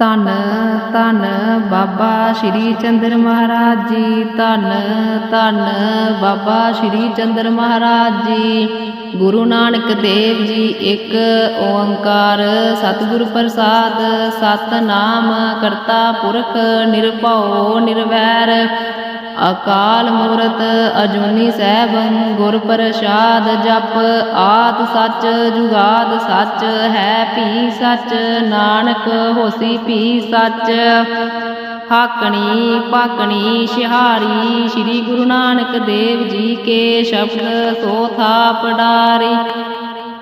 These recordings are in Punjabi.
ਧੰਨ ਧੰਨ ਬਾਬਾ ਸ਼੍ਰੀ ਚੰਦਰ ਮਹਾਰਾਜ ਜੀ, ਧੰਨ ਧੰਨ ਬਾਬਾ ਸ਼੍ਰੀ ਚੰਦਰ ਮਹਾਰਾਜ ਜੀ। ਗੁਰੂ ਨਾਨਕ ਦੇਵ ਜੀ, ਇੱਕ ਓੰਕਾਰ ਸਤਿਗੁਰ ਪ੍ਰਸਾਦ, ਸਤਨਾਮ ਕਰਤਾ ਪੁਰਖ ਨਿਰਭਉ ਨਿਰਵੈਰ। ਅਕਾਲ ਮੂਰਤ ਅਜੂਨੀ ਸੈਭੰ ਗੁਰ ਪ੍ਰਸਾਦ ਜਪ ਆਦ ਸੱਚ ਜੁਗਾਦ ਸੱਚ, ਹੈ ਭੀ ਸੱਚ, ਨਾਨਕ ਹੋਸੀ ਭੀ ਸੱਚ। ਹਾਕਣੀ ਪਾਕਣੀ ਸ਼ਿਹਾਰੀ, ਸ੍ਰੀ ਗੁਰੂ ਨਾਨਕ ਦੇਵ ਜੀ ਕੇ ਸ਼ਬਦ ਸੋਥਾ ਥਾਪ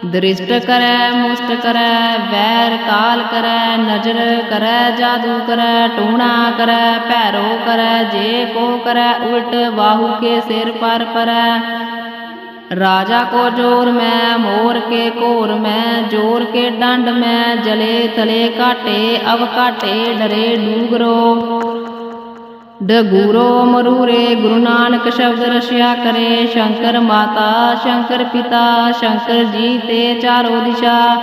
ਡਾਰੀ ਦ੍ਰਿਸ਼ਟ ਕਰੈ ਮੁਸਟ ਕਰੈ ਵੈਰ ਕਾਲ ਕਰੈ ਨਜ਼ਰ ਕਰੈ ਜਾਦੂ ਕਰੈ ਟੂਣਾ ਕਰੈ ਭੈਰੋ ਕਰੈ ਜੇ ਕੋ ਕਰੈ ਉਲਟ ਬਾਹੂ ਕੇ ਸਿਰ ਪਰ ਪਰੈ ਰਾਜਾ ਕੋ ਜੋਰ ਮੈਂ ਮੋਰ ਕੇ ਘੋਰ ਮੈਂ ਜੋਰ ਕੇ ਡੰਡ ਮੈਂ ਜਲੇ ਤਲੇ ਕਾਟੇ ਅਵ ਕਾਟੇ ਡਰੇ ਡੂਗਰੋ ਡਗੂਰੋ ਮਰੂਰੇ, ਗੁਰੂ ਨਾਨਕ ਸ਼ਬਦ ਰਸਿਆ ਕਰੇ, ਸ਼ੰਕਰ ਮਾਤਾ, ਸ਼ੰਕਰ ਪਿਤਾ, ਸ਼ੰਕਰ ਜੀ ਤੇ ਚਾਰੋ ਦਿਸ਼ਾ।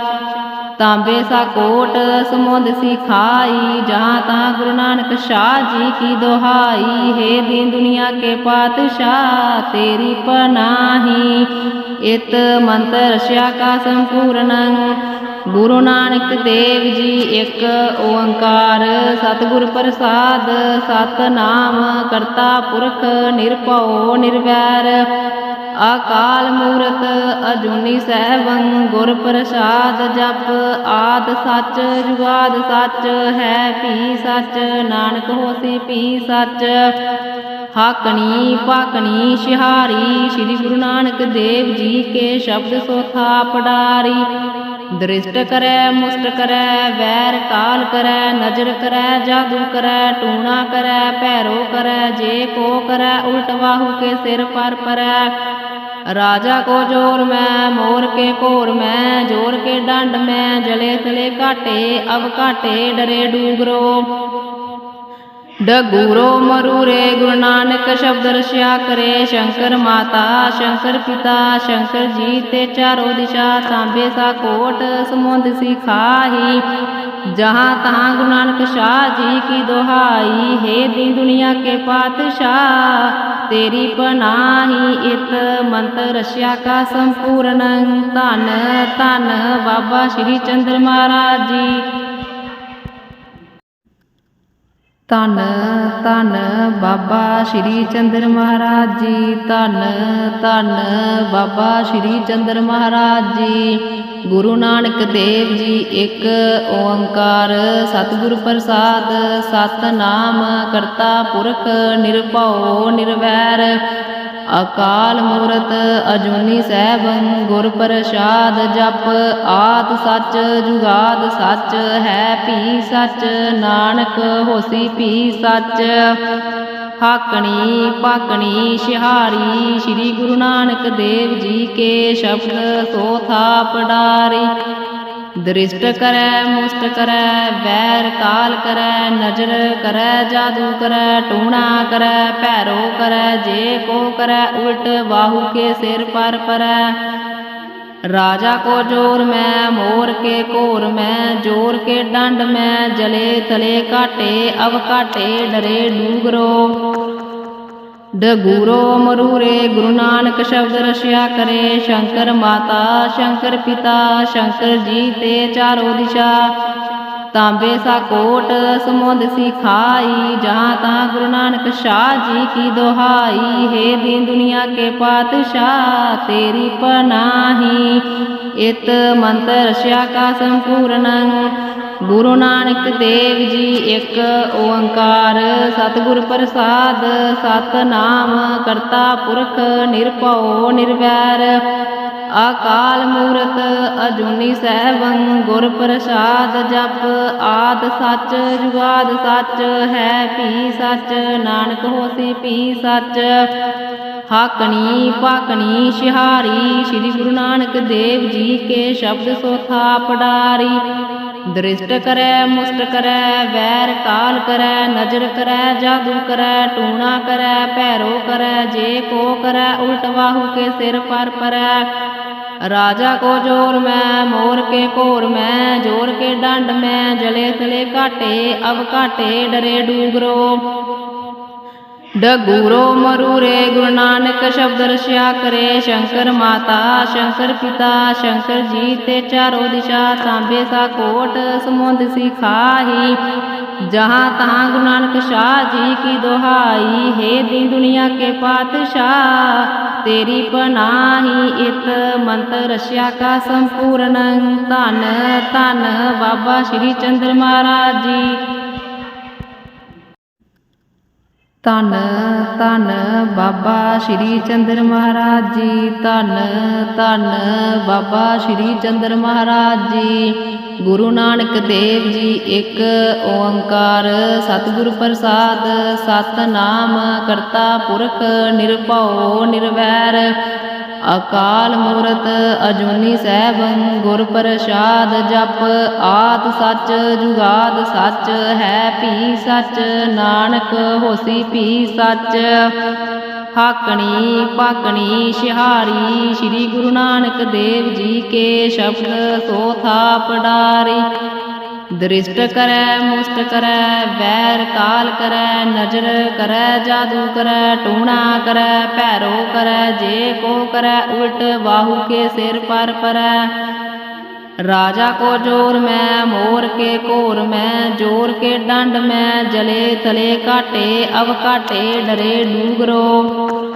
ਤਾਂਬੇ ਸਾ ਕੋਟ, ਸਮੁੰਦ ਸਿਖਾਈ ਜਹਾਂ ਤਾਂ ਗੁਰੂ ਨਾਨਕ ਸ਼ਾਹ ਜੀ ਕੀ ਦੁਹਾਈ। ਹੈ ਦੀਨ ਦੁਨੀਆ ਕੇ ਪਾਤਸ਼ਾਹ, ਤੇਰੀ ਪਨਾਹੀ। ਇਤ ਮੰਤਰ ਰਸਿਆ ਕਾ ਸੰਪੂਰਨੰ ਗੁਰੂ ਨਾਨਕ ਦੇਵ ਜੀ ਇੱਕ ਓੰਕਾਰ, ਸਤਿਗੁਰ ਪ੍ਰਸਾਦ, ਸਤਨਾਮ ਕਰਤਾ ਪੁਰਖ ਨਿਰਭਉ ਨਿਰਵੈਰ। ਅਕਾਲ ਮੂਰਤ ਅਜੂਨੀ ਸਹਿਬੰ ਗੁਰ ਪ੍ਰਸਾਦ ਜਪ, ਆਦ ਸੱਚ, ਜੁਗਾਦ ਸੱਚ, ਹੈ ਭੀ ਸੱਚ, ਨਾਨਕ ਹੋਸੀ ਭੀ ਸੱਚ। ਹਾਕਣੀ ਪਾਕਣੀ ਸ਼ਿਹਾਰੀ, ਸ੍ਰੀ ਗੁਰੂ ਨਾਨਕ ਦੇਵ ਜੀ ਕੇ ਸ਼ਬਦ ਸੋ ਪੜਾਰੀ। ਦ੍ਰਿਸ਼ਟ ਕਰੈ, ਮੁਸਟ ਕਰੈ, ਵੈਰ ਕਾਲ ਕਰੈ, ਨਜ਼ਰ ਕਰੈ, ਜਾਦੂ ਕਰੈ, ਟੂਣਾ ਕਰੈ, ਭੈਰੋ ਕਰੈ, ਜੇ ਕੋ ਕਰੈ, ਉਲਟ ਬਾਹੂ ਕੇ ਸਿਰ ਪਰ ਪਰੈ। ਰਾਜਾ ਕੋ ਜੋਰ ਮੈਂ, ਮੋਰ ਕੇ ਘੋਰ ਮੈਂ, ਜੋਰ ਕੇ ਡੰਡ ਮੈਂ, ਜਲੇ ਤਲੇ ਘਾਟੇ, ਅਵ ਘਾਟੇ ਡਰੇ ਡੂਗਰੋ। ਡਗੂਰੋ ਮਰੂਰੇ ਗੁਰੂ ਨਾਨਕ ਸ਼ਬਦ ਰਸਿਆ ਕਰੇ, ਸ਼ੰਕਰ ਮਾਤਾ, ਸ਼ੰਕਰ ਪਿਤਾ, ਸ਼ੰਕਰ ਜੀ ਤੇ ਚਾਰੋ ਦਿਸ਼ਾ ਤਾਂਬੇ ਸਾ ਕੋਟ ਸਮੁੰਦ ਸਿਖਾਹੀ ਜਹਾਂ ਤਹਾਂ ਗੁਰੂ ਨਾਨਕ ਸ਼ਾਹ ਜੀ ਕੀ ਦੁਹਾਈ, ਹੈ ਦੀ ਦੁਨੀਆ ਕੇ ਪਾਤਸ਼ਾਹ, ਤੇਰੀ ਪਨਾਹੀ ਇਤ ਮੰਤਰ ਰਸਿਆ ਕਾ ਸੰਪੂਰਨ। ਧਨ ਧਨ ਬਾਬਾ ਸ਼੍ਰੀ ਚੰਦਰ ਮਹਾਰਾਜ ਜੀ। ਧੰਨ ਧੰਨ ਬਾਬਾ ਸ਼੍ਰੀ ਚੰਦਰ ਮਹਾਰਾਜ ਜੀ, ਧੰਨ ਧੰਨ ਬਾਬਾ ਸ਼੍ਰੀ ਚੰਦਰ ਮਹਾਰਾਜ ਜੀ। ਗੁਰੂ ਨਾਨਕ ਦੇਵ ਜੀ, ਇੱਕ ਓੰਕਾਰ ਸਤਿਗੁਰ ਪ੍ਰਸਾਦ, ਸਤਨਾਮ ਕਰਤਾ ਪੁਰਖ ਨਿਰਭਉ ਨਿਰਵੈਰ। ਅਕਾਲ ਮੂਰਤ ਅਜੂਨੀ ਸਹਿਬੰ ਗੁਰ ਪ੍ਰਸਾਦ ਜਪ, ਆਦ ਸੱਚ ਜੁਗਾਦ ਸੱਚ, ਹੈ ਭੀ ਸੱਚ, ਨਾਨਕ ਹੋਸੀ ਭੀ ਸੱਚ। ਹਾਕਣੀ ਪਾਕਣੀ ਸ਼ਿਹਾਰੀ, ਸ੍ਰੀ ਗੁਰੂ ਨਾਨਕ ਦੇਵ ਜੀ ਕੇ ਸ਼ਬਦ ਸੋਥਾ ਪਡਾਰੀ ਡਾਰੀ ਦ੍ਰਿਸ਼ਟ ਕਰੈ ਮੁਸਟ ਕਰੈ ਵੈਰ ਕਾਲ ਕਰੈ ਨਜ਼ਰ ਕਰੈ ਜਾਦੂ ਕਰੈ ਟੂਣਾ ਕਰੈ ਭੈਰੋ ਕਰੈ ਜੇ ਕੋ ਕਰੈ ਉਲਟ ਬਾਹੂ ਕੇ ਸਿਰ ਪਰ ਪਰੈ ਰਾਜਾ ਕੋ ਜੋਰ ਮੈਂ ਮੋਰ ਕੇ ਘੋਰ ਮੈਂ ਜੋਰ ਕੇ ਡੰਡ ਮੈਂ ਜਲੇ ਤਲੇ ਕਾਟੇ ਅਵ ਕਾਟੇ ਡਰੇ ਡੂਗਰੋ ਡਗੂਰੋ ਮਰੂਰੇ, ਗੁਰੂ ਨਾਨਕ ਸ਼ਬਦ ਰਸਿਆ ਕਰੇ, ਸ਼ੰਕਰ ਮਾਤਾ, ਸ਼ੰਕਰ ਪਿਤਾ, ਸ਼ੰਕਰ ਜੀ ਤੇ ਚਾਰੋ ਦਿਸ਼ਾ। ਤਾਂਬੇ ਸਾ ਕੋਟ, ਸਮੁੰਦ ਸਿਖਾਈ ਜਹਾਂ ਤਾਂ ਗੁਰੂ ਨਾਨਕ ਸ਼ਾਹ ਜੀ ਕੀ ਦੁਹਾਈ। ਹੈ ਦੀਨ ਦੁਨੀਆ ਕੇ ਪਾਤਸ਼ਾਹ, ਤੇਰੀ ਪਨਾਹੀ। ਇਤ ਮੰਤਰ ਰਸਿਆ ਕਾ ਸੰਪੂਰਨੰ ਗੁਰੂ ਨਾਨਕ ਦੇਵ ਜੀ ਇੱਕ ਓੰਕਾਰ। ਸਤਿਗੁਰ ਪ੍ਰਸਾਦ, ਸਤਨਾਮ ਕਰਤਾ ਪੁਰਖ ਨਿਰਭਉ ਨਿਰਵੈਰ। ਅਕਾਲ ਮੂਰਤ ਅਜੂਨੀ ਸਹਿਬੰ, ਗੁਰ ਪ੍ਰਸਾਦ ਜਪ। ਆਦ ਸੱਚ, ਜੁਗਾਦ ਸੱਚ, ਹੈ ਭੀ ਸੱਚ, ਨਾਨਕ ਹੋਸੀ ਭੀ ਸੱਚ। ਹਾਕਣੀ ਪਾਕਣੀ ਸ਼ਿਹਾਰੀ, ਸ੍ਰੀ ਗੁਰੂ ਨਾਨਕ ਦੇਵ ਜੀ ਲੀਹ ਕੇ ਸ਼ਬਦ ਸੋਥਾ ਪੜਾਰੀ ਦ੍ਰਿਸ਼ਟ ਕਰੈ, ਮੁਸਟ ਕਰੈ, ਵੈਰ ਕਾਲ ਕਰੈ, ਨਜ਼ਰ ਕਰੈ, ਜਾਦੂ ਕਰੈ, ਟੂਣਾ ਕਰੈ, ਭੈਰੋ ਕਰੈ, ਜੇ ਕੋ ਕਰੈ, ਉਲਟ ਬਾਹੂ ਕੇ ਸਿਰ ਪਰ ਪਰੈ। ਰਾਜਾ ਕੋ ਜੋਰ ਮੈਂ, ਮੋਰ ਕੇ ਕੋਰ ਮੈਂ, ਜੋਰ ਕੇ ਡੰਡ ਮੈਂ, ਜਲੇ ਤਲੇ ਘਾਟੇ, ਅਵ ਘਾਟੇ ਡਰੇ ਡੂਗਰੋ। ਡਗੂਰੋ ਮਰੂਰੇ, ਗੁਰੂ ਨਾਨਕ ਸ਼ਬਦ ਰਸਿਆ ਕਰੇ, ਸ਼ੰਕਰ ਮਾਤਾ, ਸ਼ੰਕਰ ਪਿਤਾ, ਸ਼ੰਕਰ ਜੀ ਤੇ ਚਾਰੋ ਦਿਸ਼ਾ ਤਾਂਬੇ ਸਾ ਕੋਟ, ਸਮੁੰਦ ਸਿਖਾਹੀ ਜਹਾਂ ਤਹਾਂ ਗੁਰੂ ਨਾਨਕ ਸ਼ਾਹ ਜੀ ਕੀ ਦੁਹਾਈ, ਹੈ ਦੀ ਦੁਨੀਆ ਕੇ ਪਾਤਸ਼ਾਹ। ਤੇਰੀ ਪਨਾਹੀ ਇਤ ਮੰਤ ਰਸਿਆ ਕਾ ਸੰਪੂਰਨ ਧਨ ਧਨ ਬਾਬਾ ਸ਼੍ਰੀ ਚੰਦਰ ਮਹਾਰਾਜ ਜੀ। ਧੰਨ ਧੰਨ ਬਾਬਾ ਸ਼੍ਰੀ ਚੰਦਰ ਮਹਾਰਾਜ ਜੀ, ਧੰਨ ਧੰਨ ਬਾਬਾ ਸ਼੍ਰੀ ਚੰਦਰ ਮਹਾਰਾਜ ਜੀ। ਗੁਰੂ ਨਾਨਕ ਦੇਵ ਜੀ, ਇੱਕ ਓੰਕਾਰ ਸਤਿਗੁਰ ਪ੍ਰਸਾਦ, ਸਤਨਾਮ ਕਰਤਾ ਪੁਰਖ ਨਿਰਭਉ ਨਿਰਵੈਰ। ਅਕਾਲ ਮੂਰਤ ਅਜੂਨੀ ਸੈਭੰ ਗੁਰ ਪ੍ਰਸਾਦ ਜਪ ਆਦ ਸੱਚ, ਜੁਗਾਦ ਸੱਚ, ਹੈ ਭੀ ਸੱਚ, ਨਾਨਕ ਹੋਸੀ ਭੀ ਸੱਚ। ਹਾਕਣੀ ਪਾਕਣੀ ਸ਼ਿਹਾਰੀ, ਸ੍ਰੀ ਗੁਰੂ ਨਾਨਕ ਦੇਵ ਜੀ ਕੇ ਸ਼ਬਦ ਸੋਥਾ ਥਾਪ दृष्ट कर, मुष्ट कर, वैर काल करे, नज़र कर, जादू करै, टूणा कर पैरो कर, जे को कर, उल्ट बाहू के सिर पर पर। राजा को ज़ोर में, मोर के कोर में, ज़ोर के दंड में, जले तले काटे, अब काटे डरे डूगरो।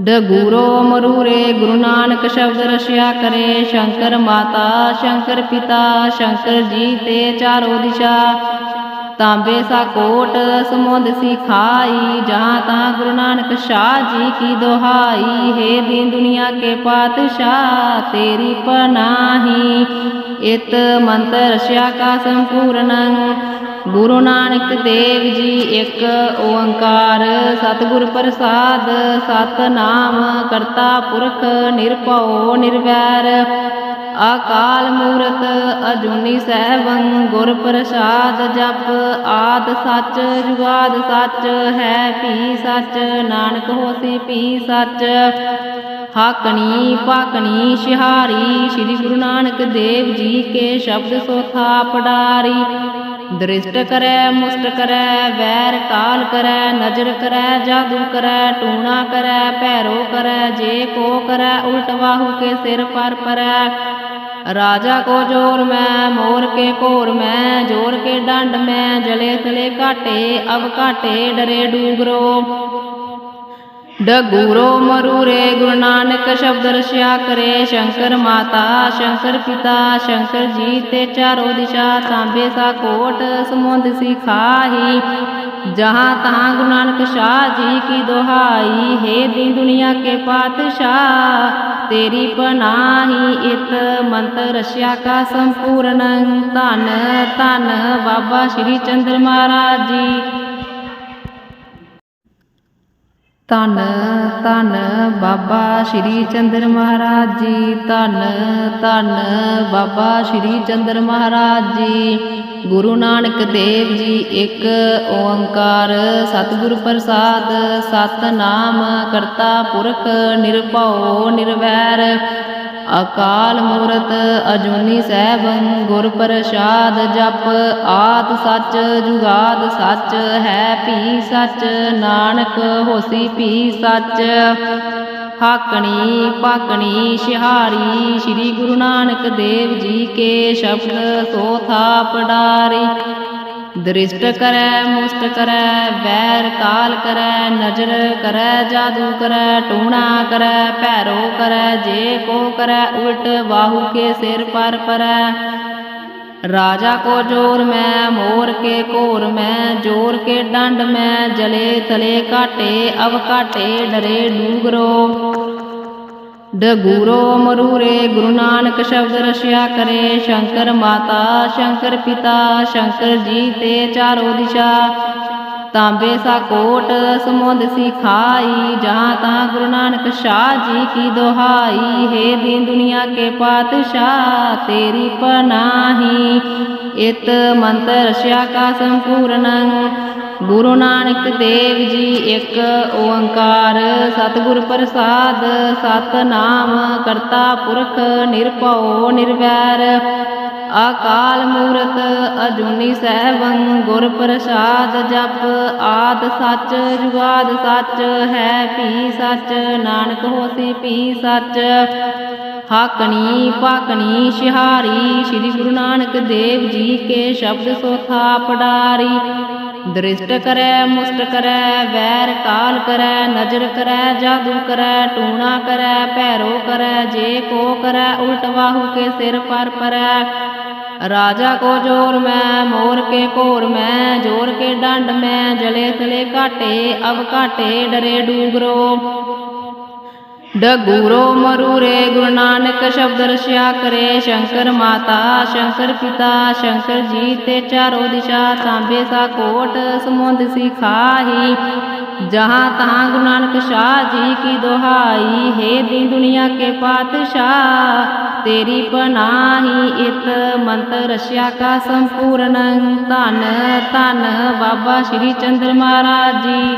ਡਗੂਰੋ ਮਰੂਰੇ, ਗੁਰੂ ਨਾਨਕ ਸ਼ਬਦ ਰਸਿਆ ਕਰੇ, ਸ਼ੰਕਰ ਮਾਤਾ, ਸ਼ੰਕਰ ਪਿਤਾ, ਸ਼ੰਕਰ ਜੀ ਤੇ ਚਾਰੋ ਦਿਸ਼ਾ। ਤਾਂਬੇ ਸਾ ਕੋਟ, ਸਮੁੰਦ ਸੀ ਖਾਈ, ਜਹਾਂ ਤਾਂ ਗੁਰੂ ਨਾਨਕ ਸ਼ਾਹ ਜੀ ਕੀ ਦੁਹਾਈ। ਹੈ ਦੀਨ ਦੁਨੀਆ ਕੇ ਪਾਤਸ਼ਾਹ, ਤੇਰੀ ਪਨਾਹੀ। ਇਤ ਮੰਤਰ ਰਸਿਆ ਕਾ ਸੰਪੂਰਨੰ ਗੁਰੂ ਨਾਨਕ ਦੇਵ ਜੀ ਇੱਕ ਓੰਕਾਰ, ਸਤਿਗੁਰ ਪ੍ਰਸਾਦ, ਸਤਨਾਮ ਕਰਤਾ ਪੁਰਖ ਨਿਰਭਉ ਨਿਰਵੈਰ। ਅਕਾਲ ਮੂਰਤ ਅਜੂਨੀ ਸਹਿਬੰ ਗੁਰ ਪ੍ਰਸਾਦ ਜਪ, ਆਦ ਸੱਚ, ਜੁਗਾਦ ਸੱਚ, ਹੈ ਭੀ ਸੱਚ, ਨਾਨਕ ਹੋਸੀ ਭੀ ਸੱਚ। ਹਾਕਣੀ ਪਾਕਣੀ ਸਿਹਾਰੀ, ਸ੍ਰੀ ਗੁਰੂ ਨਾਨਕ ਦੇਵ ਜੀ ਕੇ ਸ਼ਬਦ ਸੋਥਾ ਪੜਾਰੀ। ਦ੍ਰਿਸ਼ਟ ਕਰੈ, ਮੁਸਟ ਕਰੈ, ਵੈਰ ਕਾਲ ਕਰੈ, ਨਜ਼ਰ ਕਰੈ, ਜਾਦੂ ਕਰੈ, ਟੂਣਾ ਕਰੈ, ਭੈਰੋ ਕਰੈ, ਜੇ ਕੋ ਕਰੈ, ਉਲਟ ਬਾਹੂ ਕੇ ਸਿਰ ਪਰ ਪਰੈ। ਰਾਜਾ ਕੋ ਜੋਰ ਮੈਂ, ਮੋਰ ਕੇ ਕੋਰ ਮੈਂ, ਜੋਰ ਕੇ ਡੰਡ ਮੈਂ, ਜਲੇ ਤਲੇ ਘਾਟੇ ਅਬ ਘਾਟੇ ਡਰੇ ਡੂਗਰੋ। ਡਗੂਰੋ ਮਰੂਰੇ ਗੁਰੂ ਨਾਨਕ ਸ਼ਬਦ ਰਸਿਆ ਕਰੇ, ਸ਼ੰਕਰ ਮਾਤਾ, ਸ਼ੰਕਰ ਪਿਤਾ, ਸ਼ੰਕਰ ਜੀ ਤੇ ਚਾਰੋ ਦਿਸ਼ਾ ਤਾਂਬੇ ਸਾ ਕੋਟ ਸਮੁੰਦ ਸਿਖਾਹੀ ਜਹਾਂ ਤਹਾਂ ਗੁਰੂ ਨਾਨਕ ਸ਼ਾਹ ਜੀ ਕੀ ਦੁਹਾਈ, ਹੈ ਦੀ ਦੁਨੀਆ ਕੇ ਪਾਤਸ਼ਾਹ, ਤੇਰੀ ਪਨਾਹੀ ਇਤ ਮੰਤ ਰਸਿਆ ਕਾ ਸੰਪੂਰਨ। ਧਨ ਧਨ ਬਾਬਾ ਸ਼੍ਰੀ ਚੰਦਰ ਮਹਾਰਾਜ ਜੀ। ਧੰਨ ਧੰਨ ਬਾਬਾ ਸ਼੍ਰੀ ਚੰਦਰ ਮਹਾਰਾਜ ਜੀ, ਧੰਨ ਧੰਨ ਬਾਬਾ ਸ਼੍ਰੀ ਚੰਦਰ ਮਹਾਰਾਜ ਜੀ। ਗੁਰੂ ਨਾਨਕ ਦੇਵ ਜੀ, ਇੱਕ ਓੰਕਾਰ ਸਤਿਗੁਰ ਪ੍ਰਸਾਦ, ਸਤਨਾਮ ਕਰਤਾ ਪੁਰਖ ਨਿਰਭਉ ਨਿਰਵੈਰ। ਅਕਾਲ ਮੂਰਤ ਅਜੂਨੀ ਸਹਿਬੰ ਗੁਰ ਪ੍ਰਸਾਦ ਜਪ, ਆਦ ਸੱਚ ਜੁਗਾਦ ਸੱਚ, ਹੈ ਭੀ ਸੱਚ, ਨਾਨਕ ਹੋਸੀ ਭੀ ਸੱਚ। ਹਾਕਣੀ ਪਾਕਣੀ ਸ਼ਿਹਾਰੀ ਸ੍ਰੀ ਗੁਰੂ ਨਾਨਕ ਦੇਵ ਜੀ ਕੇ ਸ਼ਬਦ ਸੋਥਾ ਪਡਾਰੀ दृष्ट करे, मुष्ट करे बैर काल करे, नज़र करे, जादू करे, टूणा करे पैरो करे, जे को करे, उल्ट बाहू के सिर पर पर। राजा को ज़ोर में, मोर के कोर में, ज़ोर के डंड में, जले तले काटे, अब काटे डरे डूगरो। ਡਗੂਰੋ ਮਰੂਰੇ, ਗੁਰੂ ਨਾਨਕ ਸ਼ਬਦ ਰਸਿਆ ਕਰੇ, ਸ਼ੰਕਰ ਮਾਤਾ, ਸ਼ੰਕਰ ਪਿਤਾ, ਸ਼ੰਕਰ ਜੀ ਤੇ ਚਾਰੋ ਦਿਸ਼ਾ। ਤਾਂਬੇ ਸਾ ਕੋਟ, ਸਮੁੰਦ ਸੀ ਖਾਈ ਜਹਾਂ ਤਾਂ ਗੁਰੂ ਨਾਨਕ ਸ਼ਾਹ ਜੀ ਕੀ ਦੁਹਾਈ। ਹੈ ਦੀਨ ਦੁਨੀਆ ਕੇ ਪਾਤਸ਼ਾਹ, ਤੇਰੀ ਪਨਾਹੀ। ਇਤ ਮੰਤਰ ਰਸਿਆ ਕਾ ਸੰਪੂਰਨੰ ਗੁਰੂ ਨਾਨਕ ਦੇਵ ਜੀ ਇੱਕ ਓੰਕਾਰ ਸਤਿਗੁਰ ਪ੍ਰਸਾਦ ਸਤਨਾਮ ਕਰਤਾ ਪੁਰਖ ਨਿਰਭਉ ਨਿਰਵੈਰ। ਅਕਾਲ ਮੂਰਤ ਅਜੂਨੀ ਸੈਭੰ ਗੁਰ ਪ੍ਰਸਾਦ ਜਪ, ਆਦ ਸੱਚ, ਜੁਗਾਦ ਸੱਚ, ਹੈ ਭੀ ਸੱਚ, ਨਾਨਕ ਹੋਸੀ ਭੀ ਸੱਚ। ਹਾਕਣੀ ਪਾਕਣੀ ਸ਼ਿਹਾਰੀ, ਸ੍ਰੀ ਗੁਰੂ ਨਾਨਕ ਦੇਵ ਜੀ ਕੇ ਸ਼ਬਦ ਸੋਥਾ ਪੜਾਰੀ। ਦ੍ਰਿਸ਼ਟ ਕਰੈ, ਮੁਸਟ ਕਰੈ, ਵੈਰ ਕਾਲ ਕਰੈ, ਨਜ਼ਰ ਕਰੈ, ਜਾਦੂ ਕਰੈ, ਟੂਣਾ ਕਰੈ, ਭੈਰੋ ਕਰੈ, ਜੇ ਕੋ ਕਰੈ, ਉਲਟ ਬਾਹੂ ਕੇ ਸਿਰ ਪਰ ਪਰੈ। ਰਾਜਾ ਕੋ ਜੋਰ ਮੈਂ, ਮੋਰ ਕੇ ਘੋਰ ਮੈਂ, ਜੋਰ ਕੇ ਡੰਡ ਮੈਂ, ਜਲੇ ਤਲੇ ਘਾਟੇ ਅਬ ਘਾਟੇ ਡਰੇ ਡੂਗਰੋ। ਡਗੂਰੋ ਮਰੂਰੇ, ਗੁਰੂ ਨਾਨਕ ਸ਼ਬਦ ਰਸਿਆ ਕਰੇ। ਸ਼ੰਕਰ ਮਾਤਾ, ਸ਼ੰਕਰ ਪਿਤਾ, ਸ਼ੰਕਰ ਜੀ ਤੇ ਚਾਰੋ ਦਿਸ਼ਾ ਤਾਂਬੇ ਸਾ ਕੋਟ ਸਮੁੰਦ ਸਿਖਾਹੀ ਜਹਾਂ ਤਹਾਂ ਗੁਰੂ ਨਾਨਕ ਸ਼ਾਹ ਜੀ ਕੀ ਦੁਹਾਈ, ਹੈ ਦੀ ਦੁਨੀਆ ਕੇ ਪਾਤਸ਼ਾਹ। ਤੇਰੀ ਪਨਾਹੀ ਇਤ ਮੰਤਰ ਰਸਿਆ ਕਾ ਸੰਪੂਰਨ। ਧੰਨ ਧੰਨ ਬਾਬਾ ਸ਼੍ਰੀ ਚੰਦਰ ਮਹਾਰਾਜ ਜੀ।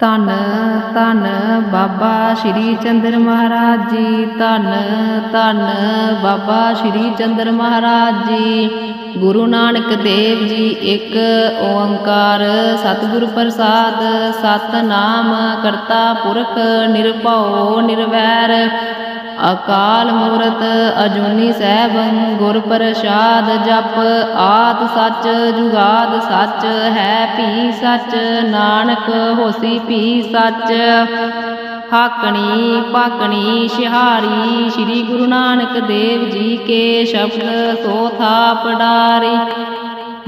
ਧੰਨ ਧੰਨ ਬਾਬਾ ਸ਼੍ਰੀ ਚੰਦਰ ਮਹਾਰਾਜ ਜੀ, ਧੰਨ ਧੰਨ ਬਾਬਾ ਸ਼੍ਰੀ ਚੰਦਰ ਮਹਾਰਾਜ ਜੀ। ਗੁਰੂ ਨਾਨਕ ਦੇਵ ਜੀ, ਇੱਕ ਓੰਕਾਰ ਸਤਿਗੁਰ ਪ੍ਰਸਾਦ, ਸਤਨਾਮ ਕਰਤਾ ਪੁਰਖ ਨਿਰਭਉ ਨਿਰਵੈਰ। ਅਕਾਲ ਮੂਰਤ ਅਜੂਨੀ ਸੈਭੰ ਗੁਰ ਪ੍ਰਸਾਦ ਜਪ ਆਦ ਸੱਚ ਜੁਗਾਦ ਸੱਚ, ਹੈ ਭੀ ਸੱਚ, ਨਾਨਕ ਹੋਸੀ ਭੀ ਸੱਚ। ਹਾਕਣੀ ਪਾਕਣੀ ਸ਼ਿਹਾਰੀ, ਸ੍ਰੀ ਗੁਰੂ ਨਾਨਕ ਦੇਵ ਜੀ ਕੇ ਸ਼ਬਦ ਸੋਥਾ ਪੜਾਰੀ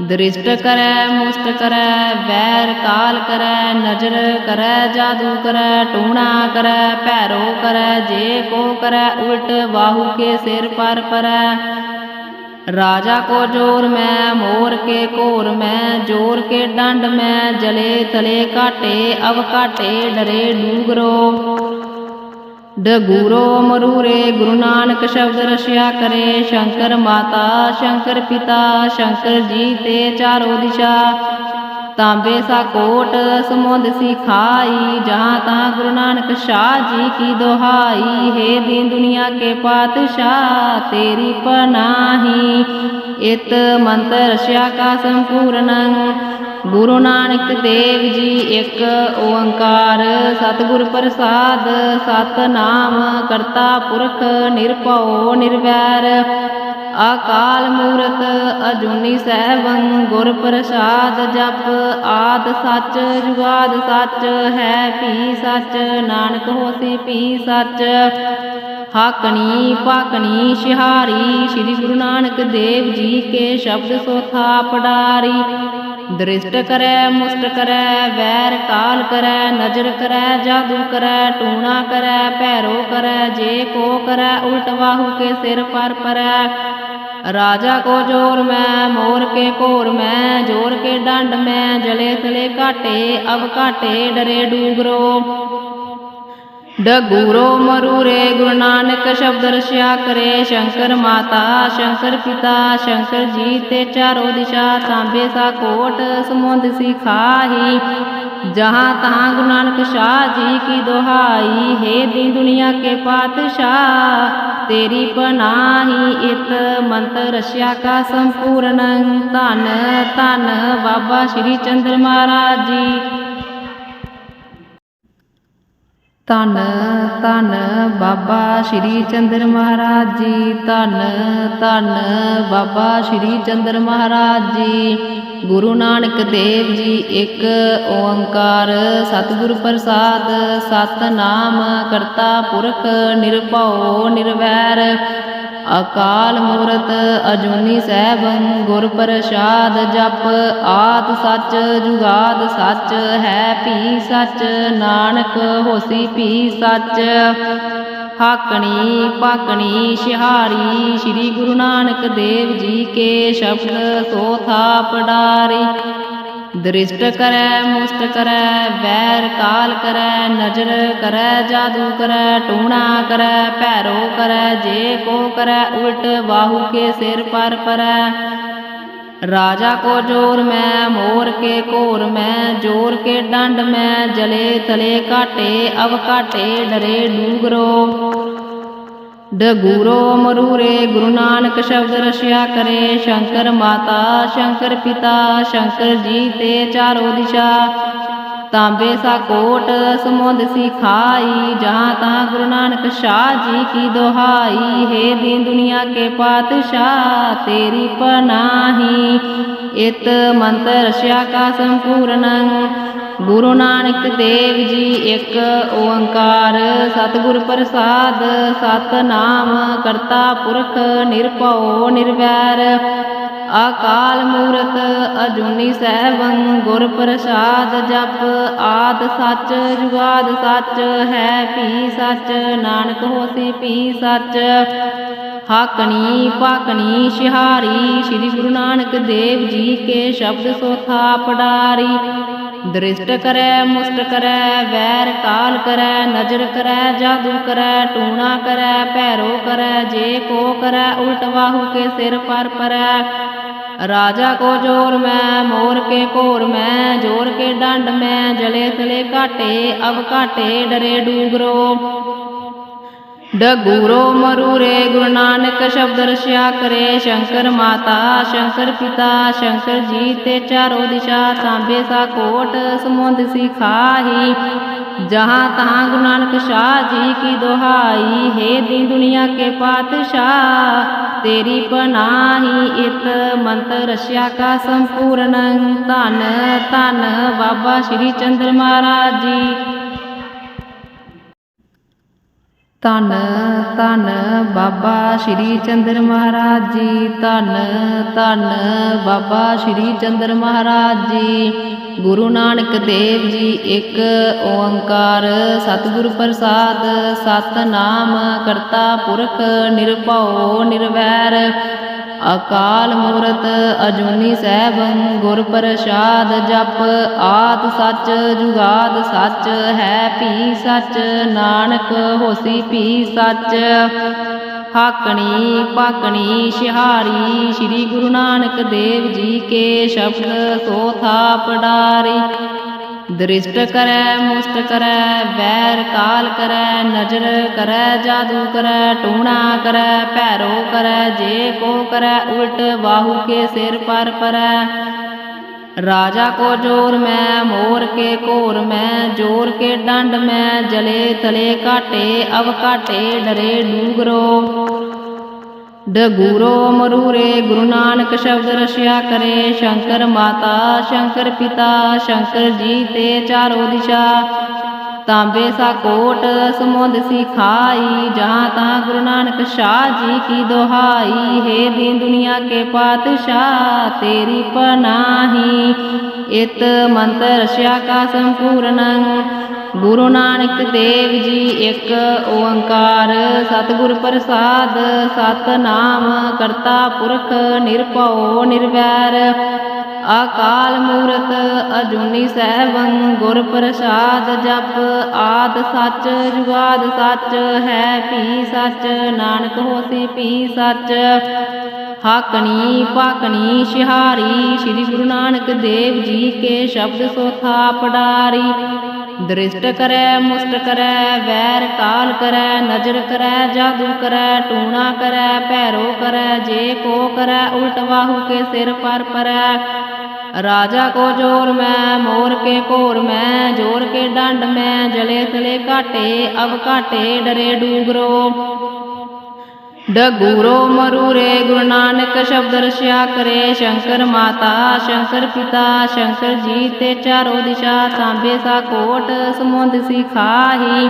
ਦ੍ਰਿਸ਼ਟ ਕਰੈ ਮੁਸਟ ਕਰੈ ਵੈਰ ਕਾਲ ਕਰੈ ਨਜ਼ਰ ਕਰੈ ਜਾਦੂ ਕਰੈ ਟੂਣਾ ਕਰੈ ਭੈਰੋ ਕਰੈ ਜੇ ਕੋ ਕਰੈ ਉਲਟ ਬਾਹੂ ਕੇ ਸਿਰ ਪਰ ਪਰੈ ਰਾਜਾ ਕੋ ਜੋਰ ਮੈਂ ਮੋਰ ਕੇ ਘੋਰ ਮੈਂ ਜੋਰ ਕੇ ਡੰਡ ਮੈਂ ਜਲੇ ਤਲੇ ਘਾਟੇ ਅਬ ਘਾਟੇ ਡਰੇ ਡੂਗਰੋ ਡਗੂਰੋ ਮਰੂਰੇ, ਗੁਰੂ ਨਾਨਕ ਸ਼ਬਦ ਰਸਿਆ ਕਰੇ, ਸ਼ੰਕਰ ਮਾਤਾ, ਸ਼ੰਕਰ ਪਿਤਾ, ਸ਼ੰਕਰ ਜੀ ਤੇ ਚਾਰੋ ਦਿਸ਼ਾ। ਤਾਂਬੇ ਸਾ ਕੋਟ, ਸਮੁੰਦ ਸਿਖਾਈ ਜਹਾਂ ਤਹਾਂ ਗੁਰੂ ਨਾਨਕ ਸ਼ਾਹ ਜੀ ਕੀ ਦੁਹਾਈ। ਹੈ ਦੀਨ ਦੁਨੀਆ ਕੇ ਪਾਤਸ਼ਾਹ, ਤੇਰੀ ਪਨਾਹੀ। ਇਤ ਮੰਤਰ ਰਸਿਆ ਕਾ ਸੰਪੂਰਨ ਗੁਰੂ ਨਾਨਕ ਦੇਵ ਜੀ ਇੱਕ ਓੰਕਾਰ, ਸਤਿਗੁਰ ਪ੍ਰਸਾਦ, ਸਤਨਾਮ ਕਰਤਾ ਪੁਰਖ ਨਿਰਭਉ ਨਿਰਵੈਰ। ਅਕਾਲ ਮੂਰਤ ਅਜੂਨੀ ਸੈਭੰ, ਗੁਰ ਪ੍ਰਸਾਦ ਜਪ, ਆਦ ਸੱਚ, ਜੁਗਾਦ ਸੱਚ, ਹੈ ਭੀ ਸੱਚ, ਨਾਨਕ ਹੋਸੀ ਭੀ ਸੱਚ। ਹਾਕਣੀ ਪਾਕਣੀ ਸ਼ਿਹਾਰੀ, ਸ੍ਰੀ ਗੁਰੂ ਨਾਨਕ ਦੇਵ ਜੀ ਕੇ ਸ਼ਬਦ ਸੋਥਾ ਪੜਾਰੀ। ਦ੍ਰਿਸ਼ਟ ਕਰੈ ਮੁਸਟ ਕਰੈ, ਵੈਰ ਕਾਲ ਕਰੈ, ਨਜ਼ਰ ਕਰੈ, ਜਾਦੂ ਕਰੈ, ਟੂਣਾ ਕਰੈ, ਭੈਰੋ ਕਰੈ, ਜੇ ਕੋ ਕਰੈ, ਉਲਟ ਬਾਹੂ ਕੇ ਸਿਰ ਪਰ ਪਰੈ। ਰਾਜਾ ਕੋ ਜੋਰ ਮੈਂ, ਮੋਰ ਕੇ ਘੋਰ ਮੈਂ, ਜੋਰ ਕੇ ਡੰਡ ਮੈਂ, ਜਲੇ ਤਲੇ ਘਾਟੇ ਅਬ ਘਾਟੇ ਡਰੇ ਡੂਗਰੋ। ਡਗੂਰੋ ਮਰੂਰੇ ਗੁਰੂ ਨਾਨਕ ਸ਼ਬਦ ਰਸਿਆ ਕਰੇ, ਸ਼ੰਕਰ ਮਾਤਾ, ਸ਼ੰਕਰ ਪਿਤਾ, ਸ਼ੰਕਰ ਜੀ ਤੇ ਚਾਰੋ ਦਿਸ਼ਾ ਤਾਂਬੇ ਸਾ ਕੋਟ ਸਮੁੰਦ ਸਿਖਾਹੀ ਜਹਾਂ ਤਹਾਂ ਗੁਰੂ ਨਾਨਕ ਸ਼ਾਹ ਜੀ ਕੀ ਦੁਹਾਈ, ਹੈ ਦੀ ਦੁਨੀਆ ਕੇ ਪਾਤਸ਼ਾਹ, ਤੇਰੀ ਪਨਾਹੀ ਇਤ ਮੰਤਰ ਰਸਿਆ ਕਾ ਸੰਪੂਰਨ। ਧੰਨ ਧੰਨ ਬਾਬਾ ਸ਼੍ਰੀ ਚੰਦਰ ਮਹਾਰਾਜ ਜੀ। ਧੰਨ ਧੰਨ ਬਾਬਾ ਸ਼੍ਰੀ ਚੰਦਰ ਮਹਾਰਾਜ ਜੀ, ਧੰਨ ਧੰਨ ਬਾਬਾ ਸ਼੍ਰੀ ਚੰਦਰ ਮਹਾਰਾਜ ਜੀ। ਗੁਰੂ ਨਾਨਕ ਦੇਵ ਜੀ, ਇੱਕ ਓੰਕਾਰ ਸਤਿਗੁਰ ਪ੍ਰਸਾਦ, ਸਤਨਾਮ ਕਰਤਾ ਪੁਰਖ ਨਿਰਭਉ ਨਿਰਵੈਰ। ਅਕਾਲ ਮੂਰਤ ਅਜੂਨੀ ਸੈਭੰ ਗੁਰ ਪ੍ਰਸਾਦ ਜਪ, ਆਦ ਸੱਚ ਜੁਗਾਦ ਸੱਚ, ਹੈ ਭੀ ਸੱਚ, ਨਾਨਕ ਹੋਸੀ ਭੀ ਸੱਚ। ਹਾਕਣੀ ਪਾਕਣੀ ਸ਼ਿਹਾਰੀ, ਸ੍ਰੀ ਗੁਰੂ ਨਾਨਕ ਦੇਵ ਜੀ ਕੇ ਸ਼ਬਦ ਸੋਥਾ ਪੜਾਰੀ दृष्ट करे, मुष्ट करे, वैर काल करे, नज़र करे, जादू करे, टूणा करे पैरो करे, जे को करे, उल्ट बाहू के सिर पर पर। राजा को ज़ोर में, मोर के कोर में, ज़ोर के डंड में, जले तले काटे, अब काटे डरे डूगरो। ਡਗੂਰੋ ਮਰੂਰੇ, ਗੁਰੂ ਨਾਨਕ ਸ਼ਬਦ ਰਸਿਆ ਕਰੇ, ਸ਼ੰਕਰ ਮਾਤਾ, ਸ਼ੰਕਰ ਪਿਤਾ, ਸ਼ੰਕਰ ਜੀ ਤੇ ਚਾਰੋ ਦਿਸ਼ਾ। ਤਾਂਬੇ ਸਾ ਕੋਟ, ਸਮੁੰਦ ਸੀ ਖਾਈ ਜਹਾਂ ਤਾਂ ਗੁਰੂ ਨਾਨਕ ਸ਼ਾਹ ਜੀ ਕੀ ਦੁਹਾਈ। ਹੈ ਦੀਨ ਦੁਨੀਆ ਕੇ ਪਾਤਸ਼ਾਹ, ਤੇਰੀ ਪਨਾਹੀ। ਇਤ ਮੰਤਰ ਰਸਿਆ ਕਾ ਸੰਪੂਰਨੰ। ਗੁਰੂ ਨਾਨਕ ਦੇਵ ਜੀ ਇੱਕ ਓੰਕਾਰ ਸਤਿਗੁਰ ਪ੍ਰਸਾਦ ਸਤਨਾਮ ਕਰਤਾ ਪੁਰਖ ਨਿਰਭਉ ਨਿਰਵੈਰ। ਅਕਾਲ ਮੂਰਤ ਅਜੂਨੀ ਸਹਿਬੰ ਗੁਰ ਪ੍ਰਸਾਦ ਜਪ, ਆਦ ਸੱਚ, ਜੁਗਾਦ ਸੱਚ, ਹੈ ਭੀ ਸੱਚ, ਨਾਨਕ ਹੋਸੀ ਭੀ ਸੱਚ। ਹਾਕਣੀ ਪਾਕਣੀ ਸ਼ਿਹਾਰੀ, ਸ੍ਰੀ ਗੁਰੂ ਨਾਨਕ ਦੇਵ ਜੀ ਕੇ ਸ਼ਬਦ ਸੋਥਾ ਪੜਾਰੀ। ਦ੍ਰਿਸ਼ਟ ਕਰੈ, ਮੁਸਟ ਕਰੈ, ਵੈਰ ਕਾਲ ਕਰੈ, ਨਜ਼ਰ ਕਰੈ, ਜਾਦੂ ਕਰੈ, ਟੂਣਾ ਕਰੈ, ਭੈਰੋ ਕਰੈ, ਜੇ ਕੋ ਕਰੈ, ਉਲਟ ਬਾਹੂ ਕੇ ਸਿਰ ਪਰ ਪਰੈ। ਰਾਜਾ ਕੋ ਜੋਰ ਮੈਂ, ਮੋਰ ਕੇ ਕੋਰ ਮੈਂ, ਜੋਰ ਕੇ ਡੰਡ ਮੈਂ, ਜਲੇ ਤਲੇ ਘਾਟੇ ਅਬ ਘਾਟੇ ਡਰੇ ਡੂਗਰੋ। ਡਗੂਰੋ ਮਰੂਰੇ, ਗੁਰੂ ਨਾਨਕ ਸ਼ਬਦ ਰਸਿਆ ਕਰੇ, ਸ਼ੰਕਰ ਮਾਤਾ, ਸ਼ੰਕਰ ਪਿਤਾ, ਸ਼ੰਕਰ ਜੀ ਤੇ ਚਾਰੋ ਦਿਸ਼ਾ ਸਾਂਬੇ ਸਾ ਕੋਟ, ਸਮੁੰਦ ਸਿਖਾਹੀ ਜਹਾਂ ਤਹਾਂ ਗੁਰੂ ਨਾਨਕ ਸ਼ਾਹ ਜੀ ਕੀ ਦੁਹਾਈ, ਹੈ ਦੀ ਦੁਨੀਆ ਕੇ ਪਾਤਸ਼ਾਹ। ਤੇਰੀ ਪਨਾਹੀ ਇਤ ਮੰਤਰ ਰਸਿਆ ਕਾ ਸੰਪੂਰਨ ਧੰਨ ਧੰਨ ਬਾਬਾ ਸ਼੍ਰੀ ਚੰਦਰ ਮਹਾਰਾਜ ਜੀ। ਧੰਨ ਧੰਨ ਬਾਬਾ ਸ਼੍ਰੀ ਚੰਦਰ ਮਹਾਰਾਜ ਜੀ, ਧੰਨ ਧੰਨ ਬਾਬਾ ਸ਼੍ਰੀ ਚੰਦਰ ਮਹਾਰਾਜ ਜੀ। ਗੁਰੂ ਨਾਨਕ ਦੇਵ ਜੀ, ਇੱਕ ਓੰਕਾਰ ਸਤਿਗੁਰ ਪ੍ਰਸਾਦ, ਸਤਨਾਮ ਕਰਤਾ ਪੁਰਖ ਨਿਰਭਉ ਨਿਰਵੈਰ। ਅਕਾਲ ਮੂਰਤ ਅਜੂਨੀ ਸਹਿਬੰ, ਗੁਰ ਪ੍ਰਸਾਦ ਜਪ, ਆਦ ਸੱਚ, ਜੁਗਾਦ ਸੱਚ, ਹੈ ਭੀ ਸੱਚ, ਨਾਨਕ ਹੋਸੀ ਭੀ ਸੱਚ। ਹਾਕਣੀ ਪਾਕਣੀ ਸ਼ਿਹਾਰੀ, ਸ੍ਰੀ ਗੁਰੂ ਨਾਨਕ ਦੇਵ ਜੀ ਕੇ ਸ਼ਬਦ ਸੋਥਾ ਪੜਾਰੀ ਦ੍ਰਿਸ਼ਟ ਕਰੈ ਮੁਸਟ ਕਰੈ ਵੈਰ ਕਾਲ ਕਰੈ ਨਜ਼ਰ ਕਰੈ ਜਾਦੂ ਕਰੈ ਟੂਣਾ ਕਰੈ ਭੈਰੋ ਕਰੈ ਜੇ ਕੋ ਕਰੈ ਉਲਟ ਬਾਹੂ ਕੇ ਸਿਰ ਪਰ ਪਰੈ ਰਾਜਾ ਕੋ ਜੋਰ ਮੈਂ ਮੋਰ ਕੇ ਕੋਰ ਮੈਂ ਜੋਰ ਕੇ ਡੰਡ ਮੈਂ ਜਲੇ ਤਲੇ ਕਾਟੇ ਅਬ ਕਾਟੇ ਡਰੇ ਡੂਗਰੋ ਡਗੂਰੋ ਮਰੂਰੇ, ਗੁਰੂ ਨਾਨਕ ਸ਼ਬਦ ਰਸਿਆ ਕਰੇ, ਸ਼ੰਕਰ ਮਾਤਾ, ਸ਼ੰਕਰ ਪਿਤਾ, ਸ਼ੰਕਰ ਜੀ ਤੇ ਚਾਰੋ ਦਿਸ਼ਾ। ਤਾਂਬੇ ਸਾ ਕੋਟ, ਸਮੁੰਦ ਸਿਖਾਈ ਜਹਾਂ ਤਹਾਂ ਗੁਰੂ ਨਾਨਕ ਸ਼ਾਹ ਜੀ ਕੀ ਦੁਹਾਈ। ਹੈ ਦੀਨ ਦੁਨੀਆ ਕੇ ਪਾਤਸ਼ਾਹ, ਤੇਰੀ ਪਨਾਹੀ। ਇਤ ਮੰਤਰ ਰਸਿਆ ਕਾ ਸੰਪੂਰਨ ਗੁਰੂ ਨਾਨਕ ਦੇਵ ਜੀ ਇੱਕ ਓੰਕਾਰ, ਸਤਿਗੁਰ ਪ੍ਰਸਾਦ, ਸਤਨਾਮ ਕਰਤਾ ਪੁਰਖ ਨਿਰਭਉ ਨਿਰਵੈਰ। ਅਕਾਲ ਮੂਰਤ ਅਜੂਨੀ ਸਹਿਬੰ ਗੁਰ ਪ੍ਰਸਾਦ ਜਪ, ਆਦ ਸੱਚ, ਜੁਗਾਦ ਸੱਚ, ਹੈ ਭੀ ਸੱਚ, ਨਾਨਕ ਹੋਸੀ ਭੀ ਸੱਚ। ਹਾਕਣੀ ਪਾਕਣੀ ਸ਼ਿਹਾਰੀ, ਸ੍ਰੀ ਗੁਰੂ ਨਾਨਕ ਦੇਵ ਜੀ ਕੇ ਸ਼ਬਦ ਸੋਥਾ ਪੜਾਰੀ। ਦ੍ਰਿਸ਼ਟ ਕਰੈ, ਮੁਸਟ ਕਰੈ, ਵੈਰ ਕਾਲ ਕਰੈ, ਨਜ਼ਰ ਕਰੈ, ਜਾਦੂ ਕਰੈ, ਟੂਣਾ ਕਰੈ, ਭੈਰੋ ਕਰੈ, ਜੇ ਕੋ ਕਰੈ, ਉਲਟ ਵਾਹੂ ਕੇ ਸਿਰ ਪਰ ਪਰੈ। ਰਾਜਾ ਕੋ ਜੋਰ ਮੈਂ, ਮੋਰ ਕੇ ਕੋਰ ਮੈਂ, ਜੋਰ ਕੇ ਡੰਡ ਮੈਂ, ਜਲੇ ਤਲੇ ਘਾਟੇ ਅਬ ਘਾਟੇ ਡਰੇ ਡੂਗਰੋ। ਡਗੂਰੋ ਮਰੂਰੇ ਗੁਰੂ ਨਾਨਕ ਸ਼ਬਦ ਰਸਿਆ ਕਰੇ, ਸ਼ੰਕਰ ਮਾਤਾ, ਸ਼ੰਕਰ ਪਿਤਾ, ਸ਼ੰਕਰ ਜੀ ਤੇ ਚਾਰੋ ਦਿਸ਼ਾ ਸਾਂਬੇ ਸਾ ਕੋਟ, ਸਮੁੰਦ ਸਿਖਾਹੀ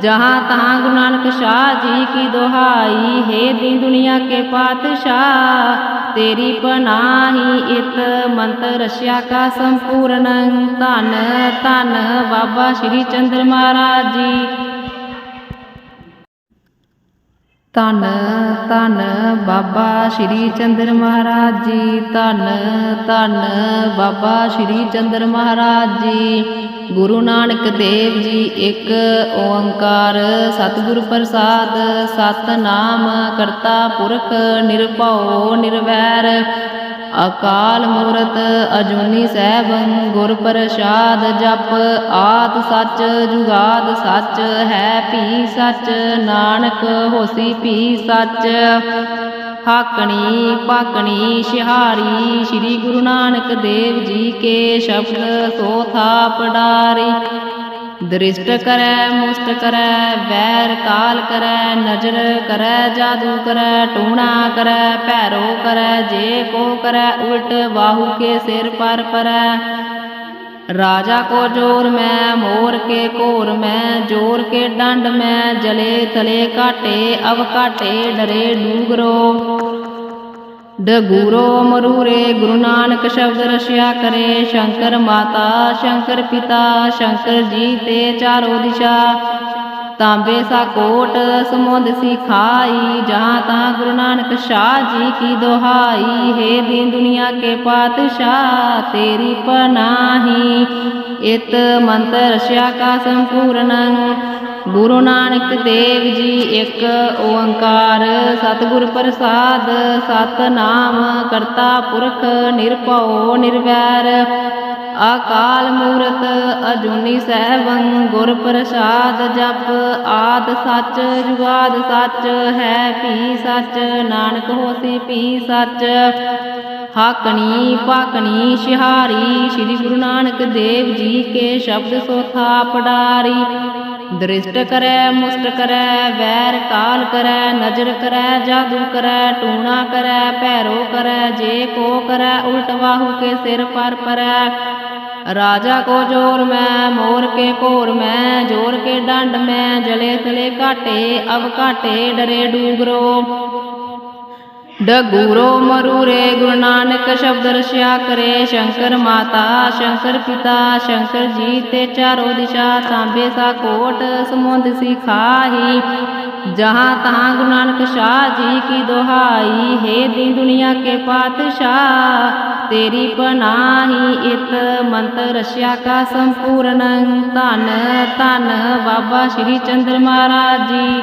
ਜਹਾਂ ਤਹਾਂ ਗੁਰੂ ਨਾਨਕ ਸ਼ਾਹ ਜੀ ਕੀ ਦੁਹਾਈ, ਹੈ ਦੀ ਦੁਨੀਆ ਕੇ ਪਾਤਸ਼ਾਹ, ਤੇਰੀ ਪਨਾਹੀ ਇਤ ਮੰਤਰ ਰਸਿਆ ਕਾ ਸੰਪੂਰਨ। ਧਨ ਧਨ ਬਾਬਾ ਸ਼੍ਰੀ ਚੰਦਰ ਮਹਾਰਾਜ ਜੀ। ਧੰਨ ਧੰਨ ਬਾਬਾ ਸ਼੍ਰੀ ਚੰਦਰ ਮਹਾਰਾਜ ਜੀ, ਧੰਨ ਧੰਨ ਬਾਬਾ ਸ਼੍ਰੀ ਚੰਦਰ ਮਹਾਰਾਜ ਜੀ। ਗੁਰੂ ਨਾਨਕ ਦੇਵ ਜੀ, ਇੱਕ ਓੰਕਾਰ ਸਤਿਗੁਰ ਪ੍ਰਸਾਦ, ਸਤਨਾਮ ਕਰਤਾ ਪੁਰਖ ਨਿਰਭਉ ਨਿਰਵੈਰ। ਅਕਾਲ ਮੂਰਤ ਅਜੂਨੀ ਸੈਭੰ ਗੁਰ ਪ੍ਰਸਾਦ ਜਪ, ਆਦ ਸੱਚ ਜੁਗਾਦ ਸੱਚ, ਹੈ ਭੀ ਸੱਚ, ਨਾਨਕ ਹੋਸੀ ਭੀ ਸੱਚ। ਹਾਕਣੀ ਪਾਕਣੀ ਸ਼ਿਹਾਰੀ, ਸ੍ਰੀ ਗੁਰੂ ਨਾਨਕ ਦੇਵ ਜੀ ਕੇ ਸ਼ਬਦ ਸੋਥਾ ਥਾਪ ਡਾਰੀ ਦ੍ਰਿਸ਼ਟ ਕਰੈ ਮੁਸਟ ਕਰੈ ਵੈਰ ਕਾਲ ਕਰੈ ਨਜ਼ਰ ਕਰੈ ਜਾਦੂ ਕਰੈ ਟੂਣਾ ਕਰੈ ਭੈਰੋ ਕਰੈ ਜੇ ਕੋ ਕਰੈ ਉਲਟ ਬਾਹੂ ਕੇ ਸਿਰ ਪਰ ਪਰੈ ਰਾਜਾ ਕੋ ਜੋਰ ਮੈਂ ਮੋਰ ਕੇ ਘੋਰ ਮੈਂ ਜੋਰ ਕੇ ਡੰਡ ਮੈਂ ਜਲੇ ਤਲੇ ਕਾਟੇ ਅਵ ਕਾਟੇ ਡਰੇ ਡੂਗਰੋ ਡਗੂਰੋ ਮਰੂਰੇ, ਗੁਰੂ ਨਾਨਕ ਸ਼ਬਦ ਰਸਿਆ ਕਰੇ, ਸ਼ੰਕਰ ਮਾਤਾ, ਸ਼ੰਕਰ ਪਿਤਾ, ਸ਼ੰਕਰ ਜੀ ਤੇ ਚਾਰੋ ਦਿਸ਼ਾ। ਤਾਂਬੇ ਸਾ ਕੋਟ, ਸਮੁੰਦ ਸੀ ਖਾਈ ਜਹਾਂ ਤਾਂ ਗੁਰੂ ਨਾਨਕ ਸ਼ਾਹ ਜੀ ਕੀ ਦੁਹਾਈ। ਹੈ ਦੀਨ ਦੁਨੀਆ ਕੇ ਪਾਤਸ਼ਾਹ, ਤੇਰੀ ਪਨਾਹੀ। ਇਤ ਮੰਤਰ ਰਸਿਆ ਕਾ ਸੰਪੂਰਨੰ ਗੁਰੂ ਨਾਨਕ ਦੇਵ ਜੀ ਇੱਕ ਓੰਕਾਰ ਸਤਿਗੁਰ ਪ੍ਰਸਾਦ ਸਤਨਾਮ ਕਰਤਾ ਪੁਰਖ ਨਿਰਭਉ ਨਿਰਵੈਰ। ਅਕਾਲ ਮੂਰਤ ਅਜੂਨੀ ਸੈਭੰ ਗੁਰ ਪ੍ਰਸਾਦ ਜਪ, ਆਦ ਸੱਚ, ਜੁਗਾਦ ਸੱਚ, ਹੈ ਭੀ ਸੱਚ, ਨਾਨਕ ਹੋਸੀ ਭੀ ਸੱਚ। ਹਾਕਣੀ ਪਾਕਣੀ ਸ਼ਿਹਾਰੀ, ਸ੍ਰੀ ਗੁਰੂ ਨਾਨਕ ਦੇਵ ਜੀ ਕੇ ਸ਼ਬਦ ਸੋ ਪੜਾਰੀ। ਦ੍ਰਿਸ਼ਟ ਕਰੈ, ਮੁਸਟ ਕਰੈ, ਵੈਰ ਕਾਲ ਕਰੈ, ਨਜ਼ਰ ਕਰੈ, ਜਾਦੂ ਕਰੈ, ਟੂਣਾ ਕਰੈ, ਭੈਰੋ ਕਰੈ, ਜੇ ਕੋ ਕਰੈ, ਉਲਟ ਬਾਹੂ ਕੇ ਸਿਰ ਪਰ ਪਰੈ। ਰਾਜਾ ਕੋ ਜੋਰ ਮੈਂ, ਮੋਰ ਕੇ ਘੋਰ ਮੈਂ, ਜੋਰ ਕੇ ਡੰਡ ਮੈਂ, ਜਲੇ ਤਲੇ ਕਾਟੇ ਅਵ ਕਾਟੇ ਡਰੇ ਡੂਗਰੋ। ਡਗੂਰੋ ਮਰੂਰੇ, ਗੁਰੂ ਨਾਨਕ ਸ਼ਬਦ ਰਸਿਆ ਕਰੇ, ਸ਼ੰਕਰ ਮਾਤਾ, ਸ਼ੰਕਰ ਪਿਤਾ, ਸ਼ੰਕਰ ਜੀ ਤੇ ਚਾਰੋ ਦਿਸ਼ਾ ਸਾਂਬੇ ਸਾ ਕੋਟ, ਸਮੁੰਦ ਸਿਖਾਹੀ ਜਹਾਂ ਤਹਾਂ ਗੁਰੂ ਨਾਨਕ ਸ਼ਾਹ ਜੀ ਕੀ ਦੁਹਾਈ, ਹੈ ਦੀ ਦੁਨੀਆ ਕੇ ਪਾਤਸ਼ਾਹ। ਤੇਰੀ ਪਨਾਹੀ ਇਤ ਮੰਤਰ ਰਸਿਆ ਕਾ ਸੰਪੂਰਨ। ਧੰਨ ਧੰਨ ਬਾਬਾ ਸ਼੍ਰੀ ਚੰਦਰ ਮਹਾਰਾਜ ਜੀ।